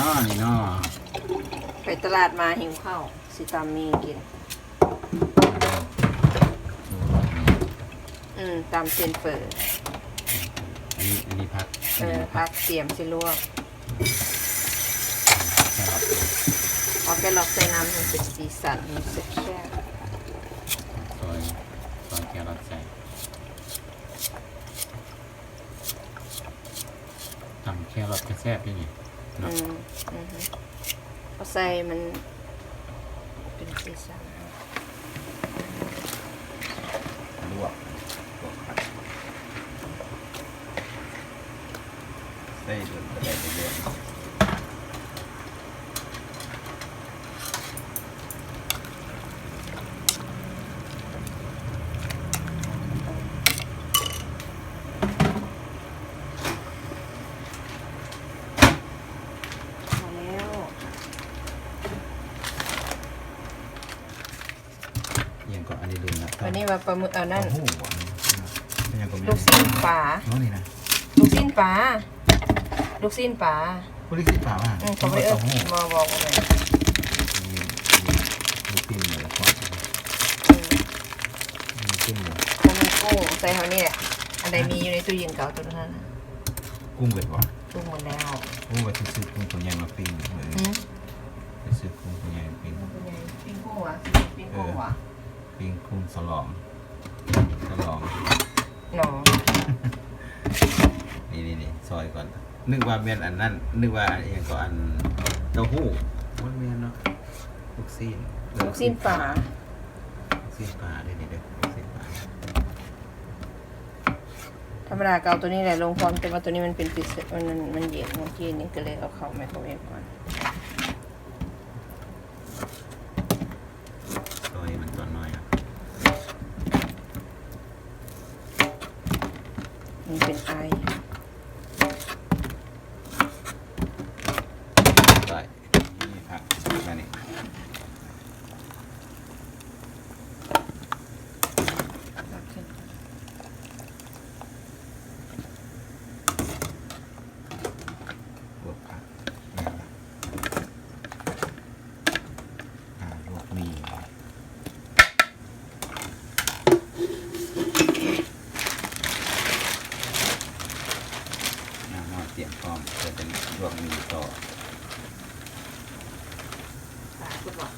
นาะนี่เนาะไปตลาดมาหิวข้าวสิตามมีกิน อืมตามเซนเปิดอันนี้อันนี้พักเออพักเตรียมสิลวกแค่รับเอาแกล็อกใส่น้ำมันเป็นสีสันมันแซ่บซอยซอยแครอทใส่ทำแครอทกระแซบยังไงๆเนาะ อืมอือฮึเอาใส่มัน เป็นสีสันลวกลวกผักใส่เดือดไปเรื่อยๆ พอแล้ว ยังก็อันนี้ลืมนะ วันนี้ว่าปลาหมึกเอานั่นโอ้โหอันนี้ยังก็มีลูกชิ้นปลาน้องนี่นะลูกชิ้นปลาลูกชิ้นปลาผู้ลิขิตป่าว่ะอืมเขาไม่เอิ้โอ้นโหมาบอกว่าไงลูกปิ้งเลยก่อนลูกปิ้งเลยมันมีกุ้งใส่เท่านี้แหละอันใดมีอยู่ในตู้เย็นเก่าตัวนั้นน่ะกุ้งเบ็ดวะกุ้งหมดแล้วโอ้ว่าจะซื้อกุ้งตัวใหญ่มาปิ้งเหมือนอืมจะซื้อกุ้งตัวใหญ่มาปิ้ง เป็นไงปิ้งกุ้งวะปิ้งกุ้งวะ ปิ้งกุ้งสลองสลองหนอนี่นี่นี่ซอยก่อน นึกว่าเมียนอันนั้น นึกว่าอันเองก็อันเต้าหู้มันเมียนเนาะลูกซีนลูกชิ้นปลาลูกซีนปลาด้วยนี่เด้อลูกซีนปลาธรรมดาเกาตัวนี้แหละลงพร้อมแต่ว่าตัวนี้มันเป็นปิดมันมันมันเย็นเมื่อกี้นี่ก็เลยเอาเข้าไมโครเวฟก่อน ซอยมันตัวน้อยอะ มันเป็นไอ ได้นี่ผักมานี่ ลวกผักอ่าลวกหมีน้ำมันเตรียมพร้อมเพื่อจะลวกหมีต่อ ปลาพูดว่า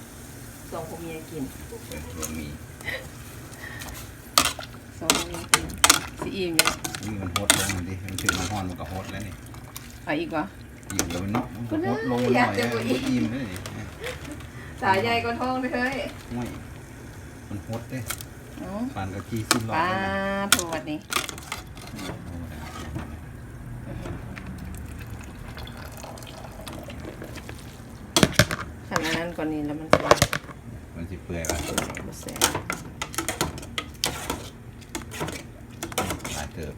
ส่งผมเมียกินเพื่อลวกหมีส่งผมเมียกินซีอิ่มอยู่นี่มันโฮดลงมันดิมันถึงมันห้อนมันก็โฮดแล้วนี่เอาอีกวะอิ่มแล้วมันเนาะมันก็โฮดลงมาหน่อยนะมันอิ่มเลยนี่สายใหญ่กว่าท้องเลยเฮ้ยไม่มันโฮดเด้เนาะปานกะกี้สิ้นรอปดลาเลยนะโถวัดนี้ ขนาดนั้นก่อนนี้แล้วมันจะมันสิเปื่อยละบ่แซ่บหลายเติบ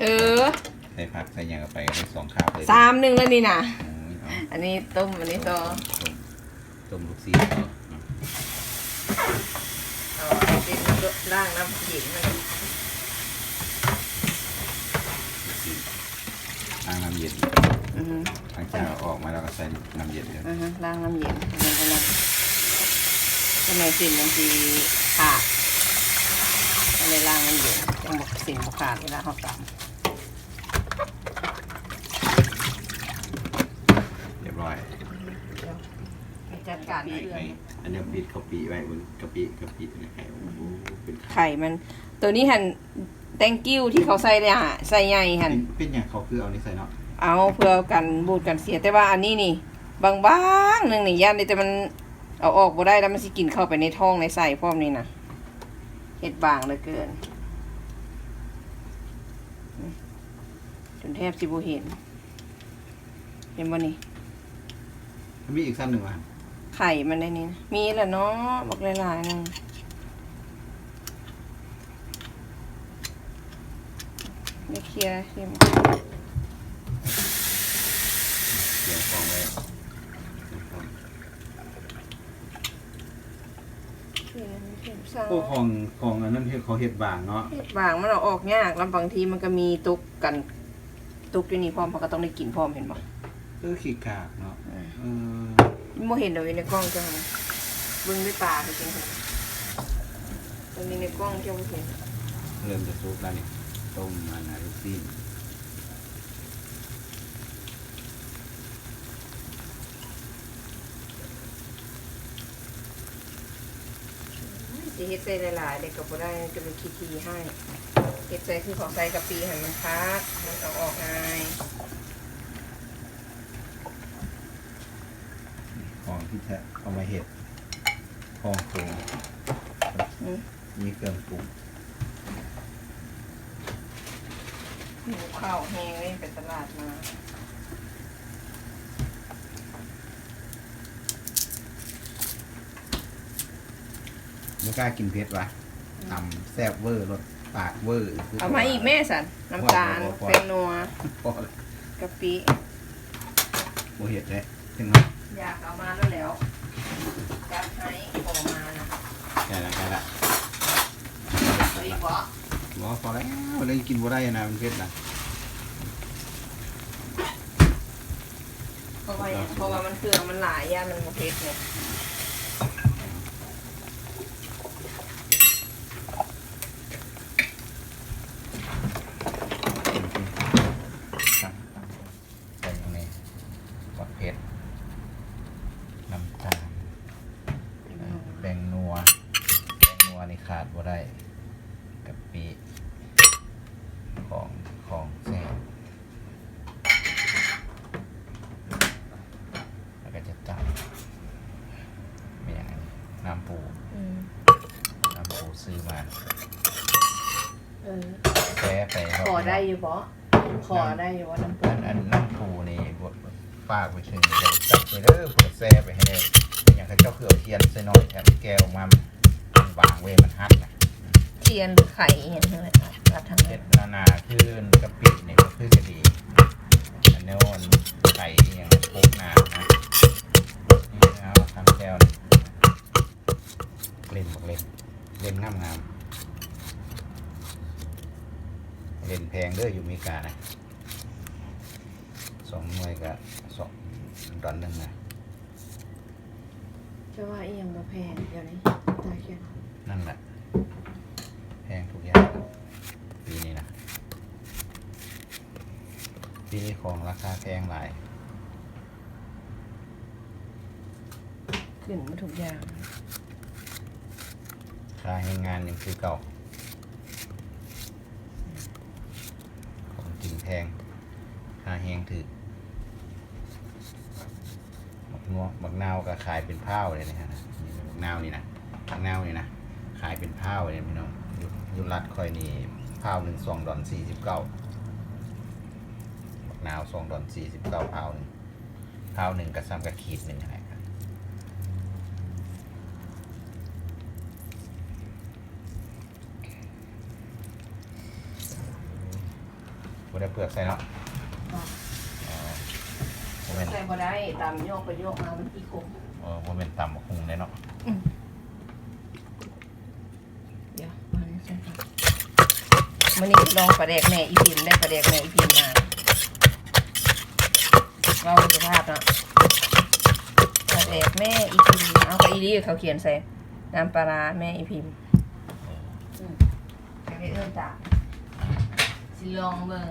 เออใส่ผักใส่หยังกับไปได้สองคาบเลยสามหนึ่งแล้วนี่นะโอ้ยเอาอันนี้ต้มอันนี้ต่อต้มต้มลูกซีนต่อเอาเอาเป็นน้ำล่างน้ำขิงมันลูกซีนล้างน้ำเย็น อือฮึหลังจากเอาออกมาแล้วก็ใส่น้ำเย็นเลยอือฮึล่างน้ำเย็นมันก็นั่นทำไมสินมันสีขาดก็เลยล่างน้ำเย็นจังบอกสินบขาดเวลาเขาตเรียบร้อยำไปจัดการปีเรื่อไข่งอันนี้ปิดเขาปีไว้บนกะปิกะปินะไข่โอ้โหเป็นไข่ไข่มัน ตัวนี้หัน thank you ที่เขาใส่เลยอะใส่ใหญ่หันเป็นเป็นอย่างเขาคือเอานี่ใส่เนาะ เอาเพื่อกันบูดกันเสียแต่ว่าอันนี้นี่ บางๆหนึ่งนี่ย่านนี่แต่มันเอาออกบ่ได้แล้วมันสิกินเข้าไปในท้องในไส้พร้อมนี่นะเห็ดบางเหลือเกิน จนแทบสิบ่เห็น เห็นบ่นี่มีอีกสั้นหนึ่งว่ะไข่มันได้นี่นะมีแหละเนาะบอกหลายๆหนึงไม่เคลียร์ใช่ไหม เดี๋ยวฟองไว้เคลียร์ไม่เห็นซ่าพวกของของอันนั้นที่เขาเฮ็ดบางเนาะเห็ดบางมันเอาออกยากแล้วบางทีมันก็มีตุกกันตุกอยู่นี่พร้อมมันก็ต้องได้กินพร้อมเห็นบ่คือขี้กากเนาะเออโมเห็นเดี๋ยวในกล้องจังเบิ่งด้วยตาจริงๆตรงนี้ในกล้องเจ้าบ่เห็นเริ่มจะซุกแล้วนี่ต้มมันนะลูกซีน สิเฮ็ดใส่หลายๆเด็กก็บ่ได้จะเป็นขี้ทีให้เฮ็ดใส่คือของใส่กะปิให้มันคักมันเอาออกง่ายของที่จะเอามาเห็ดของปรุงอืมมีเครื่องปรุงหมูข้าวแห้งเลยไปตลาดมา ไม่กล้ากินเผ็ดวะตำแซ่บเวอร์รสปากเวอร์เอามาอีกแม่สันน้ำตาลพอพอพอแป้งนัวพอเลยกะปิโมเห็ดเลยถึงแล้วอยากเอามาแล้วแล้วจัดให้ออกมานะใช่ละใช่ละเอาอีกบ่บอกว่าพอแล้วเลยกินบ่ได้นะมันเผ็ดนะเพราะว่าอย่างเพราะว่ามันเครื่องมันหลายย่านมันบ่เผ็ดไงตั้งใส่ตรงนี้วัดเผ็ดน้ำตาลแป้งนัวแป้งนัวนี่ขาดบ่ได้กะปิของของแซ่บแล้วก็จะตัดมีอย่าง นี้น้ำปูอืมน้ำปูซื้อมาเออแซ่ไปรบขอเยวได้อยู่บ่ขอได้อยู่ว่าน้ำปูอันอันน้ำปูนี่บดฝากไปถึงเดี๋ยวจับไปเด้อเผื่อแซ่ไปให้ได้เป็นอย่างเขาเจ้าคือเอาเทียนใส่น้อยแถมแก้วมามันวางเว้ยมันฮัดนะเทียนหรือไข่เห็นทั้งนั้นอะรัดทั้งเห็นั้นดนานาคือกะปินี่ก็คือกะดีอันนี้มันไข่อหย่างพกน้ำนะนี่นะเอาทำแก้วนี่ เล่นบอกเล่นเล่นงามงามเล่นแพงเด้ออยู่อเมริกานะสองหน่วยกับสองดอลหนึ่งนะจะว่าอีหยังบ่แพงเดี๋ยวนี้ตายเขียนนั่นแหละแพงทุกอย่างปีนี้นะปีนี้ของราคาแพงหลายขึ้นมาทุกอย่างค่าให้งานยังคือเก่า ของจริงแพงค่าแหงถือบักนัวบักนาวก็ขายเป็นผ้าเลยนะฮะนี่บักนาวนี่นะบักนาวนี่นะขายเป็นผ้าเลยพี่น้องอยู่อยู่รัดคอยนี่ผ้าหนึ่งสองดอนสี่สิบเก้าบักนาวสองดอนสี่สิบเก้าผ้าหนึ่งผ้าหนึ่งกับซ้ำกับขีดหนึ่งนะครั บบ่ได้เปลือกใส่เนาะอ๋อบ่แม่นใส่บ่ได้ตามโยกไปโยกมามันอีกคงเออบ่แม่นตำบักหุ่งได้เนาะเดี๋ยวมานี่ใส่ค่ะมันนี่ลองปลาแดกแม่อีพิมพ์ได้ปลาแดกแม่อีพิมพ์มาเราสุภาพเนาะปลาแดกแม่อีพิมพ์เอาไปอีดีเขาเขียนใส่น้ำปลาร้าแม่อีพิมพ์จะไปเอื้อนจ้ะ สิลองเบิ่ง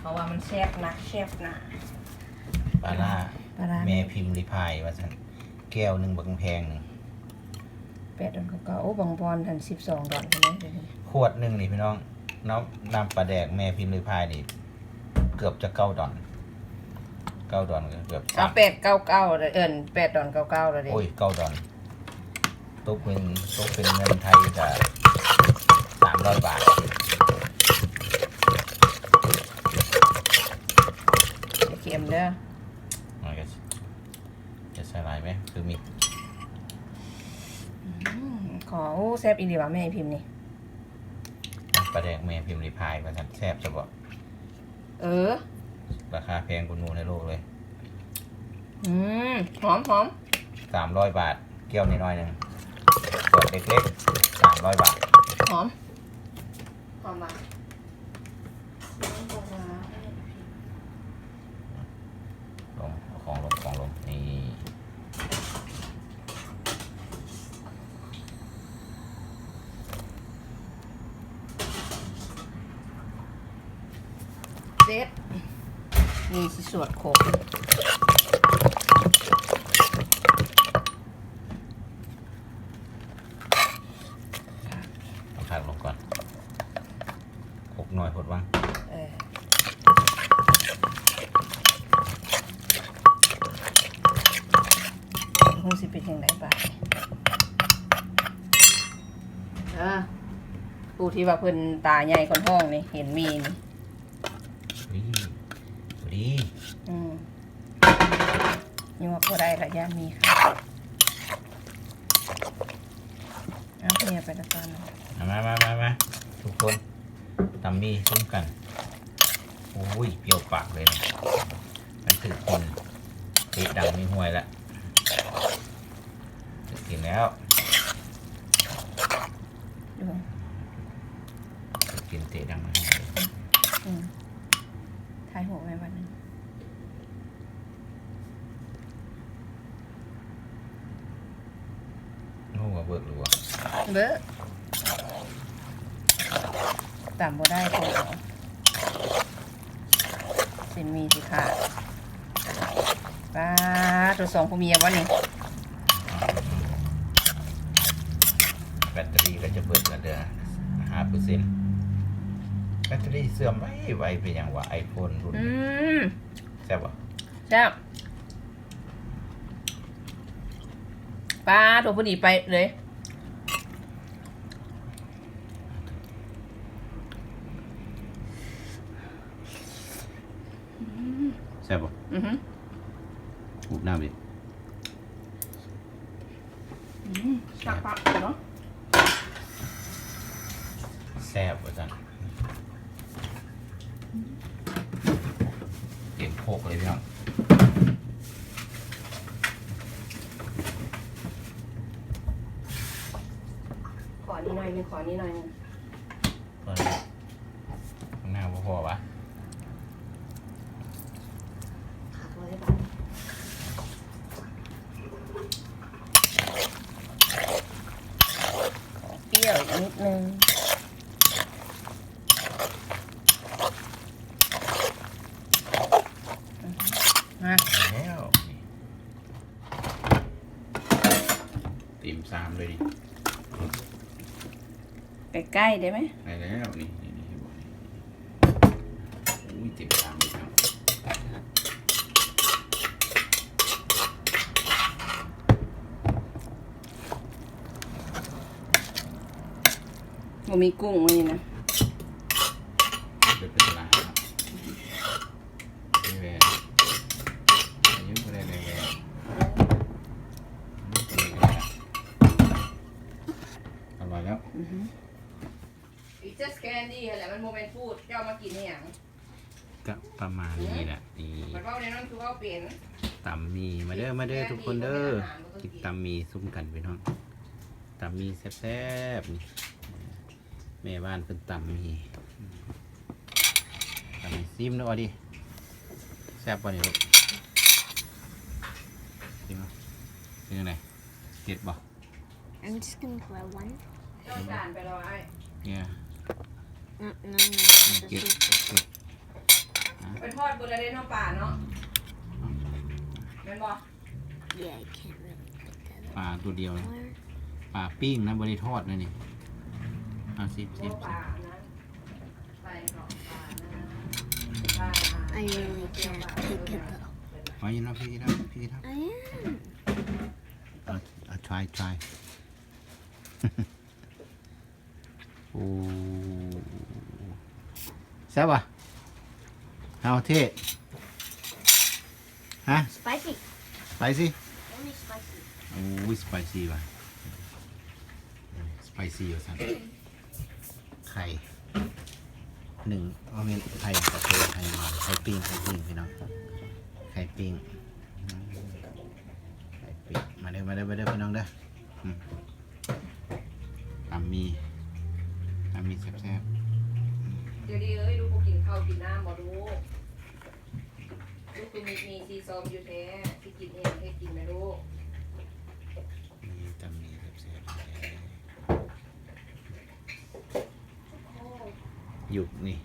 เพราะว่ามันแซ่บนะแซ่บนะปลาล่าปลาร้าแม่พิมพ์ริพายว่าซั่นแก้วหนึงบักแพงหนึงแปดดอนเก่าๆโอ้บางบอลทันสิบสองดอนใช่ไหมเดี๋ยวนี้ขวดหนึงนี่พี่น้องน้ำน้ำปลาแดกแม่พิมพ์ริพายนี่ เกือบจะเก้าดอนเก้าดอนก็เกือบเอาแปดเก้าเก้าเลยเอิญแปดดอนเก้าเก้าเลยดิโอ้ยเก้าดอนตกเป็นตกเป็นเงินไทยก็สามร้อยบาท เค็มเด้อมันก็จะใส่ลายไหมคือมีอืมขอโอ้แซบอีหลีว่ะแม่พิมพ์นี่น้ำปลาแดกแม่พิมพ์ริพายว่าซั่นแซ่บจะบอกเออ ราคาแพงกว่าหนูในโลกเลย อืมหอมหอมสามร้อยบาทแก้วนิดหน่อยหนึ่งขวดเล็กๆสามร้อยบาท หอม หอมมาก ลอง สวดโคกเอาผักลงก่อนคลุกหน่อยพดว่างเออคงสิเป็นยังไงบ้างเออปูที่ว่าเพิ่นตาใหญ่คนห้องนี่เห็นมีนี่ ดีดี อืม ยังว่าพอได้ละย่านมีค่ะเอาเมียไปละตอนนั้นเอามามามามาทุกคนตำมีซุ้มกันโอ้ยเปรี้ยวปากเลยนะมันถือคนเตะดังไม่ห่วยละจะกินแล้วดูจะกินเตะดังไม่ห่วย อืมทายหัวไว้วันหนึง โอ้ว่าเบิกหรือวะ เบ้อต่ำบ่ได้ตัวเอาสิมีสิค่ะป้าตัวสองผู้เมียวะนี่แบตเตอรี่ก็จะเบิดกันเดือนห้าเปอร์เซ็นต์แบตเตอรี่เสื่อมไว้ไวเป็นอย่างว่าไอโฟนรุ่นอืมใช่ปะแซ่บป้าตัวผู้ดีไปเลย ใช่ปะอือหืออุบน้ำดิชักปักเนาะแซ่บว่าจังเก็บโคกเลยพี่น้องขอนี้หน่อยหนึงขอนี้หน่อยหนึงตอนนี้ข้างหน้าพ่พอปะ ขาดไว้ก่อนขอเปรี้ยวอีกนิดนึงมาแล้วนี่ตีมสามเลยดิใกล้ๆได้ไหมได้แล้วนี่นี่นี่บอกนี่อุ้ยตีมสามเลยครับ มันมีกุ้งไว้นี่นะเดือดเป็นตลาดครับนี่แหวนอายุก็ได้เลยแหวนนี่ก็เลยก็ได้อร่อยแล้วอีเจสแกนดี้แหละมันโมเมนต์ฟูดเจ้ามากินเนี่ยงก็ประมาณนี้แหละนี่มันว่าในนั้นคือว่าเปลี่ยนตำมีมาเด้อมาเด้อทุกคนเด้อกินตำมีซุ้มกันไปน้องตำมีแซ่บๆนี่ แม่บ้านเป็นตำมีตำมีซิมเนาะดิแซ่บป่ะนี่ลูกซิมเนาะเป็นยังไงเผ็ดบ่ I'm just gonna grow one. เจ้าจานไปรอไอ้ เนี่ย No, no, no. เก็บ This เก็บไปทอดบุระเดนเนาะป่าเนาะแม่นบ่ is, yeah, I can't really put that ปลาตัวเดียวเลย up more. ปลาปิ้งนะบริทอดนะนี่ เอาซิมซิโอ้มป่านะไปเนาะป่านะป่า I really can't take it though. ไว้อยินนะพี่ครับพี่ครับ I am. เอาเอา try try โอ้แซ่บป่ะเอาเท่ฮะ Spicy. ไปสิ Only spicy. โอ้ยสไปซี่ป่ะสไปซี่อยู่สั่นไข่ หนึ่งเอาเมนไข่กับเทไข่มาไข่ปิ้งไข่ปิ้งพี่น้องไข่ปิ้งอืมไข่ปิ้งมาเด้อมาเด้อมาเด้อพี่น้องเด้ออืมตำมีตำมีแซ่บเดี๋ยวดีเอ้ยลูกกูกินข้าวกินน้ำบ่ดูลูกคือมีมีซีซอมอยู่แท้ที่กินเองให้กินนะลูกๆมีตำมีแซ่บๆ หยุกนี่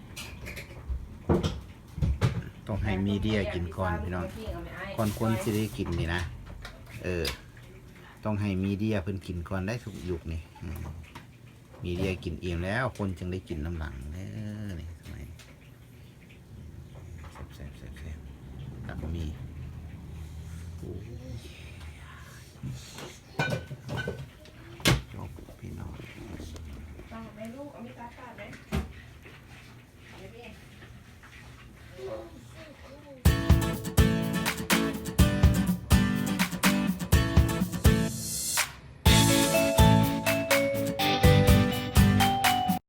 ต้องให้ให้มีเดียกินก่อนพี่น้องก่อนคนสิได้กินนี่นะ เออ ต้องให้มีเดียเพิ่นกินก่อนได้ทุกยุคนี่อืมมีเดียกินเองแล้ว คนจึงได้กินน้ำหลังเด้อนี่สมัยแซ่บแซ่บแซ่บแซ่บตักมีโอ้ยจบพี่น้องต้องไหมลูกเอามีตาปาดไหม